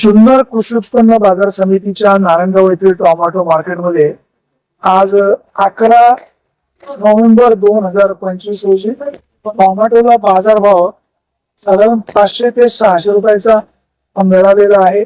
जुन्नर कृषी उत्पन्न बाजार समितीच्या नारायणगाव येथील टोमॅटो मार्केटमध्ये आज अकरा नोव्हेंबर दोन हजार पंचवीस रोजी टोमॅटोला बाजारभाव साधारण पाचशे ते सहाशे रुपयाचा मिळालेला आहे.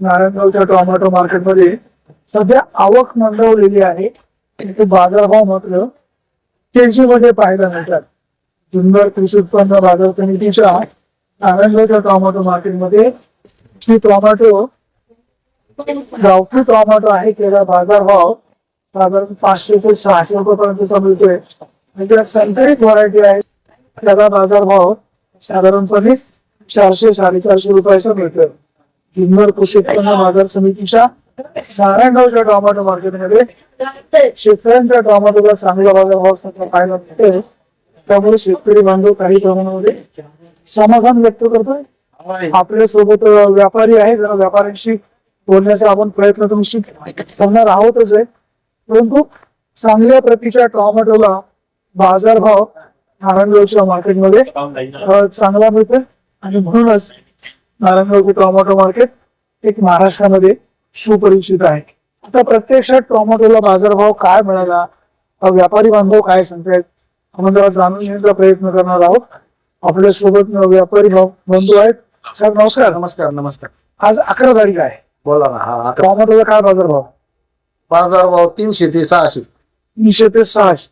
नारायणगावच्या टोमॅटो मार्केटमध्ये सध्या आवक मंदावलेली आहे. तो बाजारभाव मात्र तेजीमध्ये पाहायला मिळतात. जुन्नर कृषी उत्पन्न बाजार समितीच्या नारायणगावच्या टोमॅटो मार्केटमध्ये जी टोमॅटो गावठी टोमॅटो आहे त्याचा बाजारभाव साधारण पाचशे ते सहाशे रुपयापर्यंतचा मिळतोय आणि म्हणजे त्या संकरित व्हरायटी आहे. त्याचा बाजार भाव साधारणपणे चारशे साडेचारशे रुपयाचा मिळतोय. जुन्नर कृषी उत्पन्न बाजार समितीच्या नारायणगावच्या टोमॅटो मार्केटमध्ये शेतकऱ्यांच्या टोमॅटोला चांगला बाजारभाव त्यांचा पाहायला मिळतोय. त्यामुळे शेतकरी बांधव काही प्रमाणामध्ये समाधान व्यक्त करतोय. आपल्यासोबत व्यापारी आहे जरा व्यापाऱ्यांशी बोलण्याचा आपण प्रयत्न तुमशी करणार आहोतच आहे परंतु चांगल्या प्रतीच्या टॉमॅटोला बाजारभाव नारायणगावच्या मार्केटमध्ये चांगला मिळतोय. आणि म्हणूनच नारायणगावचे टॉमॅटो मार्केट एक महाराष्ट्रामध्ये सुपरिचित आहे. आता प्रत्यक्षात टॉमॅटोला बाजारभाव काय मिळाला? व्यापारी बांधव काय सांगतायत? आपण जरा जाणून घेण्याचा प्रयत्न करणार आहोत. आपल्यासोबत व्यापारी भाव बंधू आहेत. साहेब नमस्कार नमस्कार नमस्कार. आज अकरा तारीख आहे. बोला ना हा आता टोमॅटोला काय बाजारभाव बाजार भाव? तीनशे ते सहाशे. तीनशे ते सहाशे.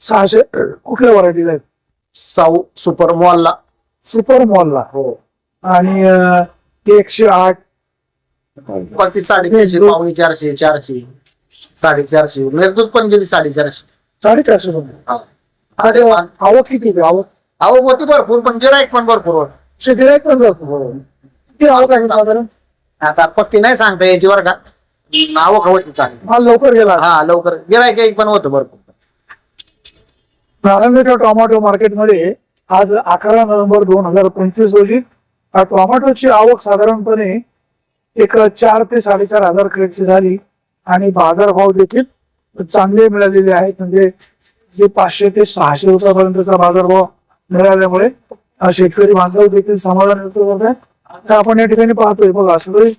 सहाशे कुठल्या व्हरायटीला आहेत? साऊ सुपर मॉलला. सुपर मॉलला. हो. आणि अं, ते एकशे आठ. बाकी साडेतीनशे पावणे चारशे चारशे. साडेचारशे. मेघदूत पण गेली साडेचारशे. साडेचारशे रुपये. आज आवक किती आहे आवक? अहो होती भरपूर पण गिराईक पण भरपूर होत. पण जातो किती साधारण आता पत्ती नाही सांगता याची बरं का. नाव चांगली. माल लवकर गेला. हा लवकर. गिराईक पण होतं भरपूर. नारायणगावच्या टोमॅटो मार्केटमध्ये आज अकरा नोव्हेंबर दोन हजार पंचवीस रोजी टोमॅटोची आवक साधारणपणे एक चार ते साडेचार हजार क्रेटची झाली आणि बाजारभाव देखील चांगले मिळालेले आहेत. म्हणजे जे पाचशे ते सहाशे रुपयापर्यंतचा बाजारभाव मिळाल्यामुळे शेतकरी बांधव देखील समाधान व्यक्त करत आहेत आता आपण या ठिकाणी पाहतोय बघा सगळे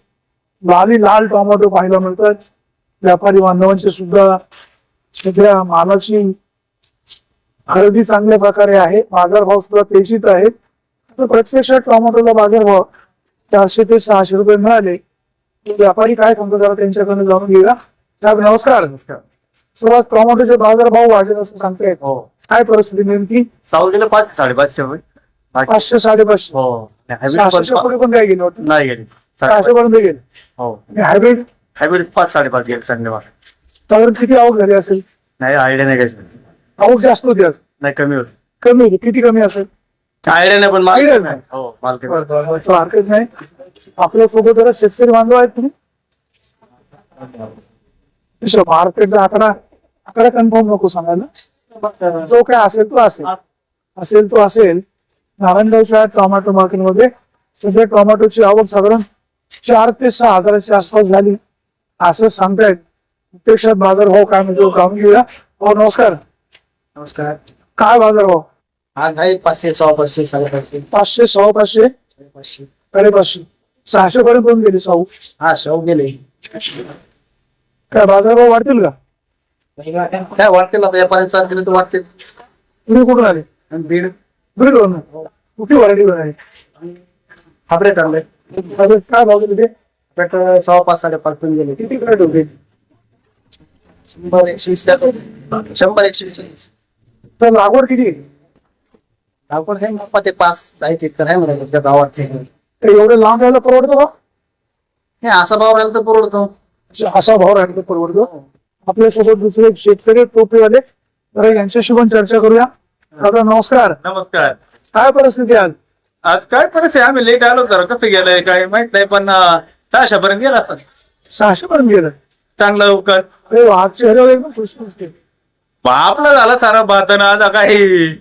लाली लाल टोमॅटो पाहायला मिळतात. व्यापारी बांधवांचे सुद्धा सध्या मालाची खरेदी चांगल्या प्रकारे आहे. बाजारभाव सुद्धा तेजीत आहेत तर प्रत्यक्षात टोमॅटोला बाजारभाव चारशे ते सहाशे रुपये मिळाले. व्यापारी काय सांगतो जरा त्यांच्याकडून जाणून घेऊया. साहेब नमस्कार. नमस्कार. सर्वात टोमॅटोचे बाजारभाव वाढले असं सांगतायत हो. काय परिस्थिती नेमकी? साऊ गेलं पाचशे साडेपाचशे रुपये पाचशे साडेपाचशे. हो. हायब्रिड सहाशेच्या पण पुढे पण काय गेले? वाटतं नाही गेली. सहाशे पर्यंत गेले. हो. हायब्रिड हायब्रिड पाच साडेपाच गेले संडेवार साधारण किती आवक झाली असेल? नाही आयडिया नाही काय आवक जास्त होती आज. नाही कमी होत. कमी होती. किती कमी असेल? आयडिया नाही पण Idea मार्केट नाही. हो मार्केट मार्केट नाही. आपल्यासोबत जरा शेतकरी बांधव आहेत तुम्ही. मार्केटचा आकडा आकडा कन्फर्म नको सांगायला. जो काय असेल तो असेल. असेल तो असेल. नारायणगावच्या टोमॅटो मार्केटमध्ये सध्या टोमॅटोची आवक साधारण चार ते सहा हजाराच्या आसपास झाली. असं सांगतायत. प्रत्यक्षात बाजारभाव काय म्हणतो जाणून घेऊया. हो नमस्कार. नमस्कार. काय बाजारभाव आज आहे पाचशे सहा पाचशे साडेपाचशे. पाचशे सहा पाचशे पाचशे साडेपाचशे. सहाशे पर्यंत पण गेली साऊ. हा शाहू गेले. काय बाजारभाव वाढतील का? काय वाटते ना व्यापारी साथ दिले तर वाटते तुम्ही कुठून आले? बीड. कुठली काय भाव गेले ते? सहा पाच साडेपाच पण गेले. किती होते शंभर एकशे वीस. शंभर एकशे वीस तर लागवड किती? आपण हे मग ते पाच आहे ते तर आहे म्हणा तर एवढं लांब राहायला परवडतो का? हे असा भाव राहिला तर परवडतो. असा भाव राहिला तर परवडतो. आपल्यासोबत दुसरे शेतकरी टोपीवाले तर यांच्याशी पण चर्चा करूया. दादा नमस्कार. नमस्कार. काय परिस्थिती आज? आज काय परिस्थिती? आम्ही लेट आलो जरा. कसं गेलंय काय माहीत नाही पण अं, सहाशेपर्यंत गेला असं सहाशे पर्यंत गेलं. चांगलं लवकर अरे वा, आज चेहऱ्यावर एकदम खुश दिसते. आपला झाला सारा भातन आता काही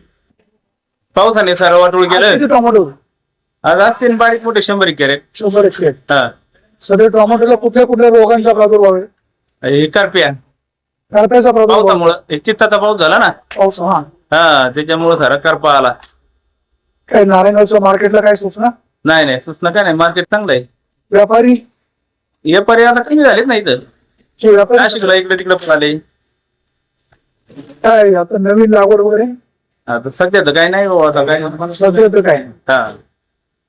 पावसाने सारं वाटून आज गेलं किती टोमॅटो आज असतील बारीक मोठे शंभर एक कॅरेट. शंभर एक क्रेट. हा. सध्या टोमॅटोला कुठल्या कुठल्या रोगांचा प्रादुर्भाव आहे? हे करप्या करप्याचा प्रादुर्भाव. पावसामुळं. हे चित्ताचा पाऊस झाला ना. पाऊस हा. हा त्याच्यामुळे सारा करपा आला काय नारायणगावच्या मार्केटला काय सूचना? नाही नाही सुचना काय नाही मार्केट चांगलं आहे. व्यापारी? हे पर्याय आता कमी झालेत नाही तर जे व्यापारी? नाशिकला इकडे तिकडे पण आले. काय आता नवीन लागवड वगैरे? आता सध्या तर काही नाही बाबा आता काय सध्या तर काय हा.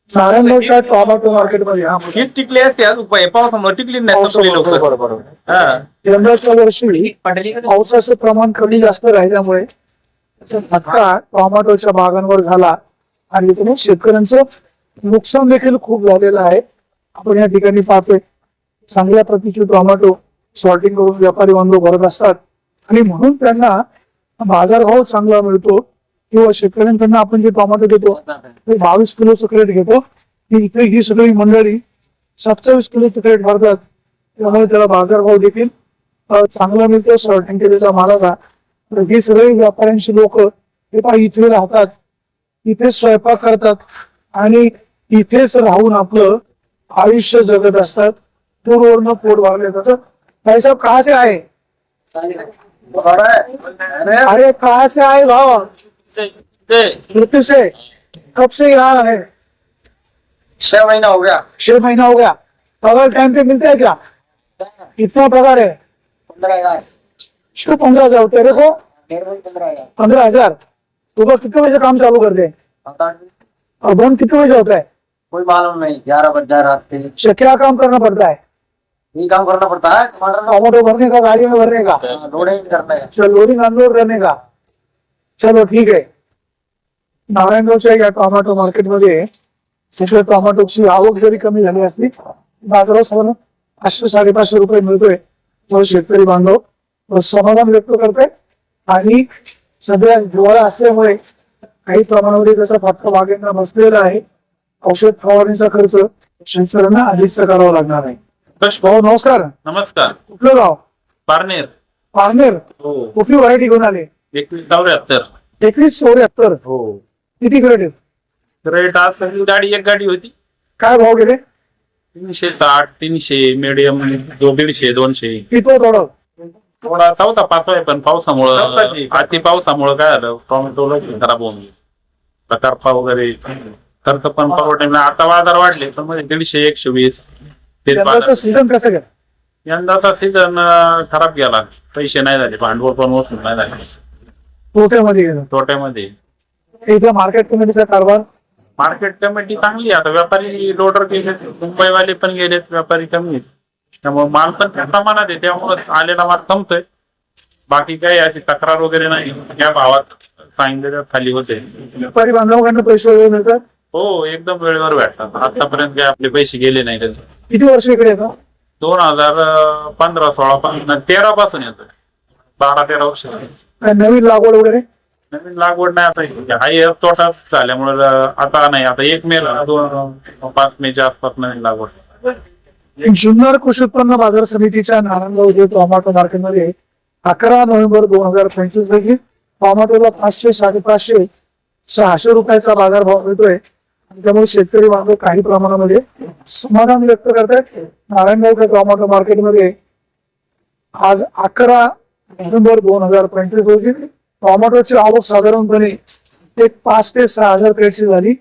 नारायणगावच्या टोमॅटो मार्केटमध्ये हा. ही टिकली असते आज उपाय पावसामुळे टिकली नाही संपली पावसामुळे लवकर बरोबर, बरोबर. हा. यंदाच्या वर्षी पावसाचं प्रमाण कमी जास्त राहिल्यामुळे धक्का फटका टोमॅटोच्या बागांवर झाला आणि इकडून शेतकऱ्यांचं नुकसान देखील खूप झालेलं आहे. आपण या ठिकाणी पाहतोय चांगल्या प्रतीचे टोमॅटो सॉर्टिंग करून व्यापारी बांधव भरत असतात. आणि म्हणून त्यांना बाजारभाव चांगला मिळतो किंवा शेतकऱ्यांकडनं आपण जे टोमॅटो घेतो ते बावीस किलो क्रेट घेतो. ही इथे ही सगळी मंडळी सत्तावीस किलो क्रेट भरतात. त्यामुळे त्याला बाजारभाव देखील चांगला मिळतो. सॉर्टिंग केलेल्या मालाला तर हे सगळे व्यापाऱ्यांची लोक हे पहा इथे राहतात इथेच स्वयंपाक करतात आणि इथेच राहून आपलं आयुष्य जगत असतात. पूर्ववरनं पोट भरले जातात. भाईसाहेब कहा से आए अरे कहा से आए भाव? यूपी से कब से यहाँ है? छह महीना हो गया। छह महीना हो गया। पगार टाइम पे मिलता है क्या? कितना पगार है? पंद्रह हजार। इसको पंद्रह हज़ार तेरे को पंद्रह हज़ार। पंद्रह हज़ार। सुबह कितने बजे काम चालू करते हैं और बंद कितने बजे होता है? कोई मालूम नहीं ग्यारह बज जाए रात के। अच्छा, क्या काम करना पड़ता है? ये काम करना पड़ता है टमाटर टमाटो भरने का गाड़ी में भरने का? का लोडिंग करना है। चलो लोडिंग अनलोड करने का। चलो ठीक आहे नारायणगावच्या या टोमॅटो मार्केटमध्ये तिकडे टोमॅटोची आवक जरी कमी झाली असली बाजारात साधारण पाचशे साडेपाचशे रुपये मिळतोय शेतकरी बांधव समाधान व्यक्त करतोय. आणि सध्या हिवाळा असल्यामुळे काही प्रमाणामध्ये त्याचा फटका बागेंना बसलेला आहे. औषध फवारणीचा खर्च शेतकऱ्यांना अधिकचा करावा लागणार आहे. भाऊ नमस्कार. नमस्कार. कुठलं गाव? पारनेर. पारनेर? हो. कुठली व्हरायटी घेऊन आले? एकवीस चौऱ्याहत्तर. एकवीस चौऱ्याहत्तर. हो. किती क्रेडिट रेट आज सगळी गाडी एक गाडी होती. काय भाव गेले? तीनशे साठ तीनशे मीडियम दीडशे दोनशे. किती थोडं थोडा चौथा पाचवा आहे पण पावसामुळं अति पावसामुळं काय झालं टोमॅटो खराब होऊन गेले. वगैरे खर्च पण परवडे नाही. आता बाजार वाढले पण मध्ये दीडशे एकशे वीस तेच यंदाचं बाजार. सीझन कसं यंदाचा सीझन खराब गेला पैसे नाही झाले भांडवल पण वसूल नाही झाले तोट्यामध्ये गेलं तोट्यामध्ये मार्केट कमिटीचा कारभार मार्केट कमिटी चांगली आहे. आता व्यापारी लोडर गेले मुंबईवाले पण गेलेत व्यापारी कमी आहेत. त्यामुळे माल पण त्या प्रमाणात आहे त्यामुळे आलेला माल संपतोय. बाकी काही अशी तक्रार वगैरे नाही. या भावात सांगितलेल्या खाली होते. व्यापारी बांधवांकडनं पैसे वगैरे मिळतात? हो एकदम वेळेवर भेटतात. आतापर्यंत काही आपले पैसे गेले नाही त्याचे. किती वर्ष इकडे दोन हजार पंधरा सोळा पंधरा तेरा पासून येतोय. बारा तेरा वर्ष. झाली. काय नवीन लागवड वगैरे? नवीन लागवड नाही आता हाय तोटा झाल्यामुळे आता नाही. आता एक मे दोन पाच मेच्या आसपास नवीन लागवड. जुन्नर कृषी उत्पन्न बाजार समितीच्या नारायणगाव येथील टोमॅटो मार्केटमध्ये अकरा नोव्हेंबर दोन हजार पंचवीस रोजी टोमॅटोला पाचशे साडेपाचशे सहाशे रुपयाचा बाजारभाव मिळतोय. त्यामुळे शेतकरी बांधव काही प्रमाणामध्ये समाधान व्यक्त करतायत. नारायणगावच्या टोमॅटो मार्केटमध्ये आज अकरा नोव्हेंबर दोन हजार पंचवीस रोजी टोमॅटोची आवक साधारणपणे एक पाच ते सहा हजार क्रेटची झाली.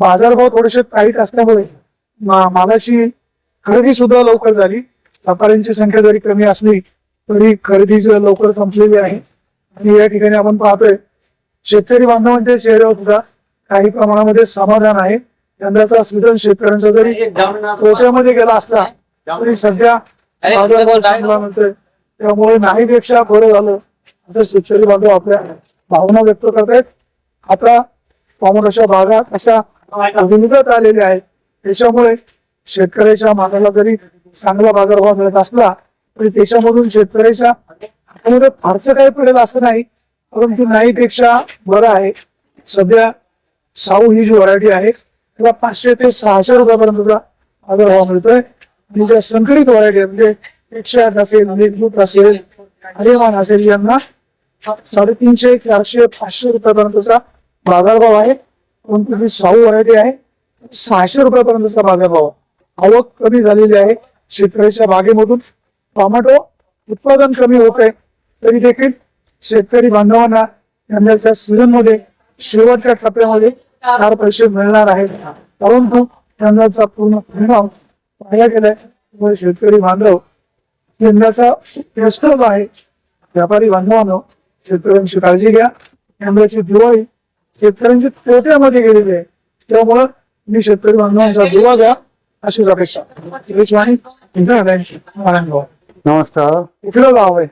बाजारभाव थोडेसे टाईट असल्यामुळे मा- मालाची खरेदी सुद्धा लवकर झाली. व्यापाऱ्यांची संख्या जरी कमी असली तरी खरेदी लवकर संपलेली आहे. आणि या ठिकाणी आपण पाहतोय शेतकरी बांधवांच्या चेहऱ्यावर सुद्धा काही प्रमाणामध्ये समाधान आहे. यंदाचा सीझन शेतकऱ्यांचा जरी तोट्यामध्ये गेला असला तरी सध्या मिळतोय त्यामुळे नाहीपेक्षा बरं झालं असं शेतकरी बांधव आपल्या भावना व्यक्त करतायत. आता टोमॅटोच्या बागा अशा अभिमुखात आलेल्या आहेत. त्याच्यामुळे शेतकऱ्याच्या मालाला जरी चांगला बाजारभाव मिळत असला तरी त्याच्यामधून शेतकऱ्याच्या हातामध्ये फारसं काही पडेल असं नाही. परंतु नाहीपेक्षा बरं आहे. सध्या साऊ ही जी व्हरायटी आहे त्याला पाचशे ते सहाशे रुपयापर्यंतचा बाजारभाव मिळतोय. आणि ज्या संकरित व्हरायटी आहे म्हणजे एकशे आठ असेल मेघदूत असेल हरिमान असेल यांना साडेतीनशे चारशे पाचशे रुपयापर्यंतचा बाजारभाव आहे. परंतु जी साऊ व्हरायटी आहे सहाशे रुपयापर्यंतचा बाजारभाव आहे. आवक कमी झालेली आहे. शेतकऱ्याच्या बागेमधून टोमॅटो उत्पादन कमी होत आहे. तरी देखील शेतकरी बांधवांना यंदाच्या सीझनमध्ये शेवटच्या टप्प्यामध्ये चार पैसे मिळणार आहेत. परंतु यंदाचा पूर्ण परिणाम पाहिला गेलाय. त्यामुळे शेतकरी बांधव यंदाचा प्रश्न आहे. व्यापारी बांधवांनो शेतकऱ्यांची काळजी घ्या. यंदाची दिवाळी शेतकऱ्यांची तोट्यामध्ये गेलेली आहे. त्यामुळं मी शेतकरी बांधवांचा दुवा द्या अशीच अपेक्षा इंद्रायणी नारायणगाव नमस्कार. कुठलं गाव आहे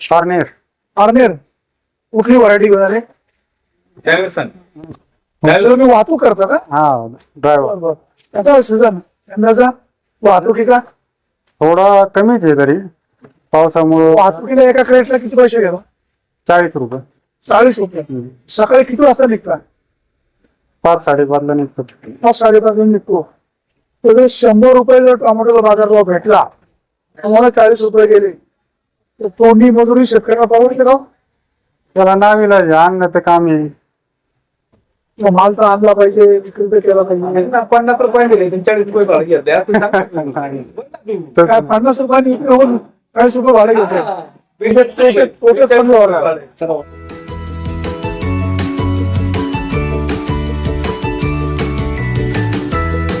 पारनेर. आर्नेर कुठली व्हरायटी घेणार आहे त्याच्यावर तुम्ही वाहतूक करता का? हा ड्रायव्हर बरोबर आता सीझन. यंदाचा वाहतुकीचा? थोडा कमीच आहे तरी. पावसामुळं वाहतुकीला एका क्रेटला किती पैसे घेता चाळीस रुपये. चाळीस रुपये. सकाळी किती वाजता निघता? पाच साडेपाचला निघतो. पाच साडेपाच निघतो. तर जर शंभर रुपये जर टोमॅटोला बाजारभाव भेटला तुम्हाला चाळीस रुपये गेले. तर तोंडी मजुरी शेतकऱ्याला परवडते का त्याला नावीला जे आणलं तर काम येईल तो माल तर आणला पाहिजे विक्री तर केला पाहिजे. पन्नास रुपये दिले चाळीस रुपये भाडं घेते असं तर काय पन्नास रुपयांनी विक्री होऊन चाळीस रुपये भाडे घेते तोटे- तोटे कमी होणार.